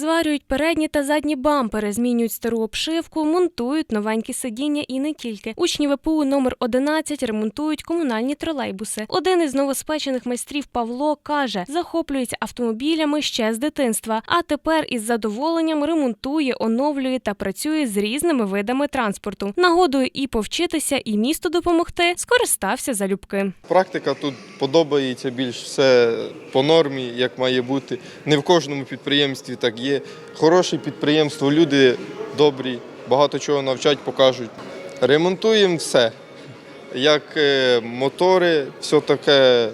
Зварюють передні та задні бампери, змінюють стару обшивку, монтують новенькі сидіння і не тільки. Учні ВПУ номер 11 ремонтують комунальні тролейбуси. Один із новоспечених майстрів Павло каже, захоплюється автомобілями ще з дитинства, а тепер із задоволенням ремонтує, оновлює та працює з різними видами транспорту. Нагодою і повчитися, і місту допомогти скористався залюбки. Практика тут подобається більш все по нормі, як має бути. Не в кожному підприємстві так є. Хороше підприємство, люди добрі, багато чого навчать, покажуть. Ремонтуємо все. Як е, мотори, все таке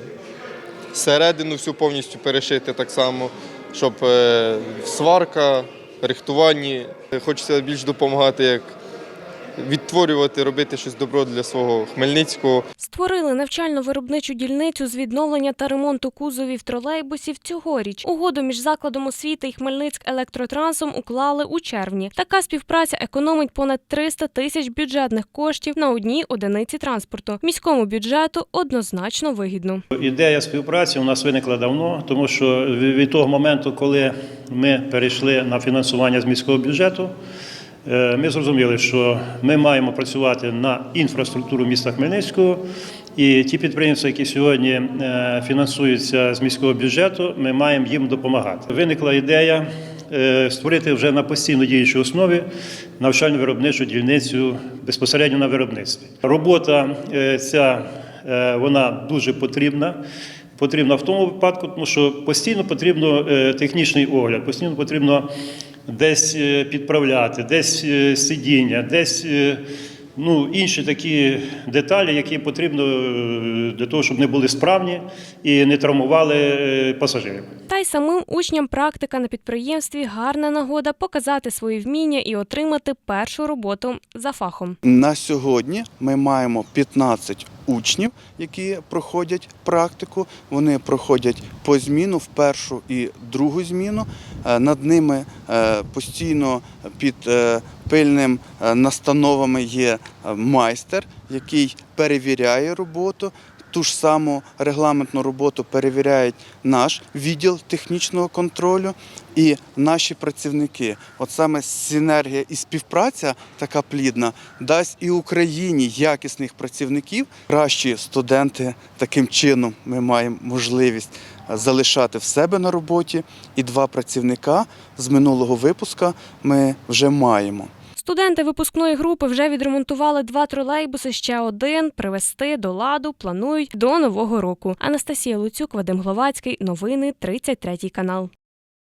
середину всю повністю перешити так само, щоб е, сварка, рихтуванні. Хочеться більш допомагати, як відтворювати, робити щось добро для свого Хмельницького. Створили навчально-виробничу дільницю з відновлення та ремонту кузовів тролейбусів цьогоріч. Угоду між закладом освіти і Хмельницьк електротрансом уклали у червні. Така співпраця економить понад 300 тисяч бюджетних коштів на одній одиниці транспорту. Міському бюджету однозначно вигідно. Ідея співпраці у нас виникла давно, тому що від того моменту, коли ми перейшли на фінансування з міського бюджету, ми зрозуміли, що ми маємо працювати на інфраструктуру міста Хмельницького. І ті підприємства, які сьогодні е, фінансуються з міського бюджету, ми маємо їм допомагати. Виникла ідея е, створити вже на постійно діючій основі навчально-виробничу дільницю безпосередньо на виробництві. Робота е, ця е, вона дуже потрібна. Потрібна в тому випадку, тому що постійно потрібно е, технічний огляд, постійно потрібно десь е, підправляти, десь е, сидіння, десь е, ну, інші такі деталі, які потрібно е, для того, щоб не були справні і не травмували е, пасажирів. Та й самим учням практика на підприємстві гарна нагода показати свої вміння і отримати першу роботу за фахом. На сьогодні ми маємо 15 учнів, які проходять практику. Вони проходять по зміну в першу і другу зміну. Е, Над ними постійно під пильним е, настановами є е, майстер, який перевіряє роботу. Ту ж саму регламентну роботу перевіряють наш відділ технічного контролю і наші працівники. От саме синергія і співпраця така плідна дасть і Україні якісних працівників. Кращі студенти таким чином ми маємо можливість залишати в себе на роботі. І два працівника з минулого випуска ми вже маємо. Студенти випускної групи вже відремонтували два тролейбуси. Ще один привезти до ладу планують до нового року. Анастасія Луцюк, Вадим Гловацький. Новини 33 канал.